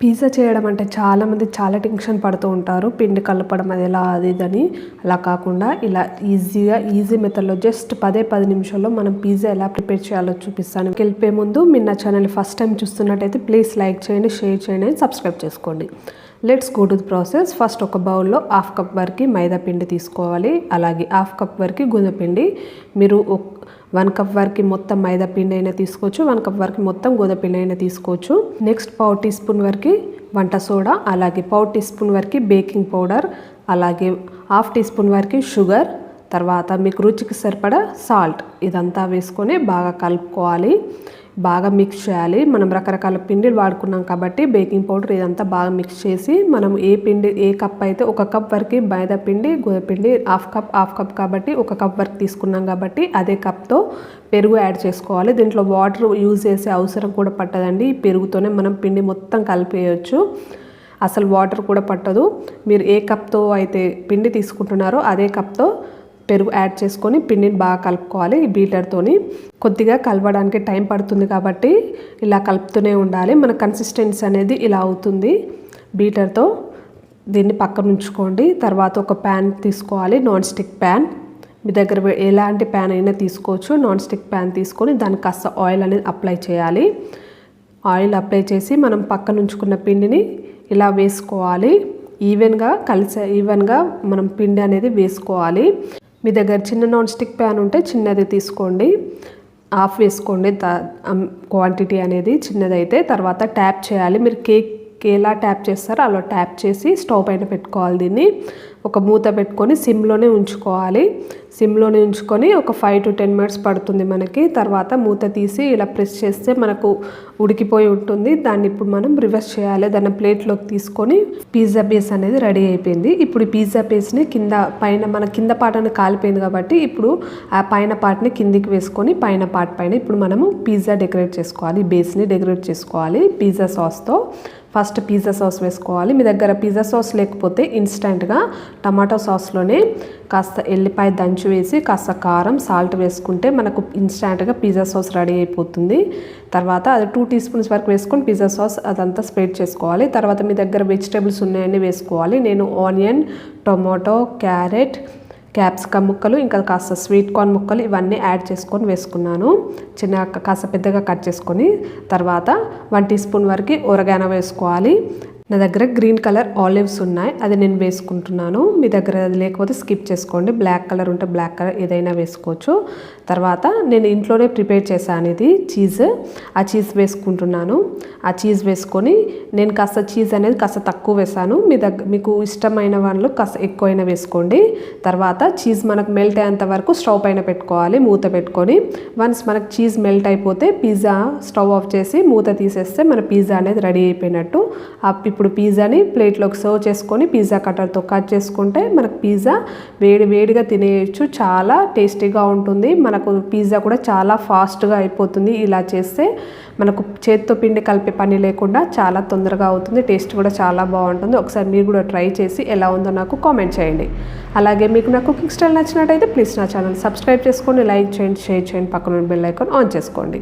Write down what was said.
Pizza చేయడం అంటే చాలామంది చాలా టెన్షన్ పడుతూ ఉంటారు. పిండి కలపడం అది ఎలా అది ఇదని అలా కాకుండా ఇలా ఈజీగా ఈజీ మెథడ్లో జస్ట్ పదే పది నిమిషాల్లో మనం పిజ్జా ఎలా ప్రిపేర్ చేయాలో చూపిస్తాను. వెళ్ళిపోయే ముందు మీరు నా ఛానల్ ఫస్ట్ టైం చూస్తున్నట్టయితే ప్లీజ్ లైక్ చేయండి షేర్ చేయండి సబ్స్క్రైబ్ చేసుకోండి. Let's go to the process first ఒక బౌల్లో హాఫ్ కప్ వరకు మైదా పిండి తీసుకోవాలి. అలాగే హాఫ్ కప్ వరకు గోధుమ పిండి. మీరు వన్ కప్ వరకు మొత్తం మైదా పిండి అయినా తీసుకోవచ్చు. వన్ కప్ వరకు మొత్తం గోధుమ పిండి అయినా తీసుకోవచ్చు. నెక్స్ట్ పావు టీ స్పూన్ వరకు వంట సోడా. అలాగే పావు టీ స్పూన్ వరకు బేకింగ్ పౌడర్ అలాగే హాఫ్ టీ స్పూన్ వరకు షుగర్ తర్వాత మీకు రుచికి సరిపడా సాల్ట్ ఇదంతా వేసుకొని బాగా కలుపుకోవాలి. బాగా మిక్స్ చేయాలి. మనం రకరకాల పిండిలు వాడుకున్నాం కాబట్టి బేకింగ్ పౌడర్ ఇదంతా బాగా మిక్స్ చేసి మనం ఏ పిండి ఏ కప్ అయితే ఒక కప్ వరకు మైదా పిండి గోధుమపిండి హాఫ్ కప్ హాఫ్ కప్ కాబట్టి ఒక కప్ వరకు తీసుకున్నాం కాబట్టి అదే కప్తో పెరుగు యాడ్ చేసుకోవాలి. దీంట్లో వాటర్ యూజ్ చేసే అవసరం కూడా పట్టదండి. ఈ పెరుగుతోనే మనం పిండి మొత్తం కలిపేయచ్చు. అసలు వాటర్ కూడా పట్టదు. మీరు ఏ కప్తో అయితే పిండి తీసుకుంటున్నారో అదే కప్తో పెరుగు యాడ్ చేసుకొని పిండిని బాగా కలుపుకోవాలి. ఈ బీటర్తోని కొద్దిగా కలవడానికి టైం పడుతుంది కాబట్టి ఇలా కలుపుతూనే ఉండాలి. మన కన్సిస్టెన్సీ అనేది ఇలా అవుతుంది. బీటర్తో దీన్ని పక్కన ఉంచుకోండి. తర్వాత ఒక ప్యాన్ తీసుకోవాలి. నాన్ స్టిక్ ప్యాన్ మీ దగ్గర ఎలాంటి ప్యాన్ అయినా తీసుకోవచ్చు. నాన్ స్టిక్ ప్యాన్ తీసుకొని దానికి కాస్త ఆయిల్ అనేది అప్లై చేయాలి. ఆయిల్ అప్లై చేసి మనం పక్కన ఉంచుకున్న పిండిని ఇలా వేసుకోవాలి. ఈవెన్గా కలిసే ఈవెన్గా మనం పిండి అనేది వేసుకోవాలి. మీ దగ్గర చిన్న నాన్ స్టిక్ ప్యాన్ ఉంటే చిన్నది తీసుకోండి. ఆఫ్ వేసుకోండి. క్వాంటిటీ అనేది చిన్నదైతే తర్వాత ట్యాప్ చేయాలి. మీరు కేక్ ఎలా ట్యాప్ చేస్తారో అలా ట్యాప్ చేసి స్టవ్ పైన పెట్టుకోవాలి దీన్ని. ఒక మూత పెట్టుకొని సిమ్లోనే ఉంచుకోవాలి. సిమ్లోనే ఉంచుకొని ఒక ఫైవ్ టు టెన్ మినిట్స్ పడుతుంది మనకి. తర్వాత మూత తీసి ఇలా ప్రెస్ చేస్తే మనకు ఉడికిపోయి ఉంటుంది. దాన్ని ఇప్పుడు మనం రివర్స్ చేయాలి. దాన్ని ప్లేట్లోకి తీసుకొని పిజ్జా బేస్ అనేది రెడీ అయిపోయింది. ఇప్పుడు ఈ పిజ్జా బేస్ని కింద పైన మన కింద పాటని కాలిపోయింది కాబట్టి ఇప్పుడు ఆ పైన పార్ట్ని కిందికి వేసుకొని పైన పార్ట్ పైన ఇప్పుడు మనము పిజ్జా డెకరేట్ చేసుకోవాలి. బేస్ని డెకరేట్ చేసుకోవాలి పిజ్జా సాస్తో. ఫస్ట్ పిజ్జా సాస్ వేసుకోవాలి. మీ దగ్గర పిజ్జా సాస్ లేకపోతే ఇన్స్టెంట్గా టమాటో సాస్లోనే కాస్త ఎల్లిపాయ దంచి వేసి కాస్త కారం సాల్ట్ వేసుకుంటే మనకు ఇన్స్టాంట్గా పిజ్జా సాస్ రెడీ అయిపోతుంది. తర్వాత అది టూ టీ స్పూన్స్ వరకు వేసుకొని పిజ్జా సాస్ అదంతా స్ప్రెడ్ చేసుకోవాలి. తర్వాత మీ దగ్గర వెజిటేబుల్స్ ఉన్నాయని వేసుకోవాలి. నేను ఆనియన్ టొమాటో క్యారెట్ క్యాప్సికమ్ ముక్కలు ఇంకా కాస్త స్వీట్ కార్న్ ముక్కలు ఇవన్నీ యాడ్ చేసుకొని వేసుకున్నాను. చిన్న కాస్త పెద్దగా కట్ చేసుకొని తర్వాత వన్ టీ స్పూన్ వరకు ఒరగాన వేసుకోవాలి. నా దగ్గర గ్రీన్ కలర్ ఆలివ్స్ ఉన్నాయి. అది నేను వేసుకుంటున్నాను. మీ దగ్గర అది లేకపోతే స్కిప్ చేసుకోండి. బ్లాక్ కలర్ ఉంటే బ్లాక్ కలర్ ఏదైనా వేసుకోవచ్చు. తర్వాత నేను ఇంట్లోనే ప్రిపేర్ చేశాను ఇది చీజ్. ఆ చీజ్ వేసుకుంటున్నాను. ఆ చీజ్ వేసుకొని నేను కాస్త చీజ్ అనేది కాస్త తక్కువ వేసాను మీ దగ్గర మీకు ఇష్టమైన వాళ్ళు కాస్త ఎక్కువైనా వేసుకోండి. తర్వాత చీజ్ మనకు మెల్ట్ అయ్యేంత వరకు స్టవ్ పైన పెట్టుకోవాలి. మూత పెట్టుకొని వన్స్ మనకు చీజ్ మెల్ట్ అయిపోతే పిజ్జా స్టవ్ ఆఫ్ చేసి మూత తీసేస్తే మన పిజ్జా అనేది రెడీ అయిపోయినట్టు. ఆ ఇప్పుడు పిజ్జాని ప్లేట్లోకి సర్వ్ చేసుకొని పిజ్జా కట్టర్తో కట్ చేసుకుంటే మనకు పిజ్జా వేడి వేడిగా తినేయచ్చు. చాలా టేస్టీగా ఉంటుంది. మనకు పిజ్జా కూడా చాలా ఫాస్ట్గా అయిపోతుంది ఇలా చేస్తే. మనకు చేత్తో పిండి కలిపే పని లేకుండా చాలా తొందరగా అవుతుంది. టేస్ట్ కూడా చాలా బాగుంటుంది. ఒకసారి మీరు కూడా ట్రై చేసి ఎలా ఉందో నాకు కామెంట్ చేయండి. అలాగే మీకు నా కుకింగ్ స్టైల్ నచ్చినట్టయితే ప్లీజ్ నా ఛానల్ సబ్స్క్రైబ్ చేసుకోండి లైక్ చేయండి షేర్ చేయండి పక్కన బెల్ ఐకాన్ ఆన్ చేసుకోండి.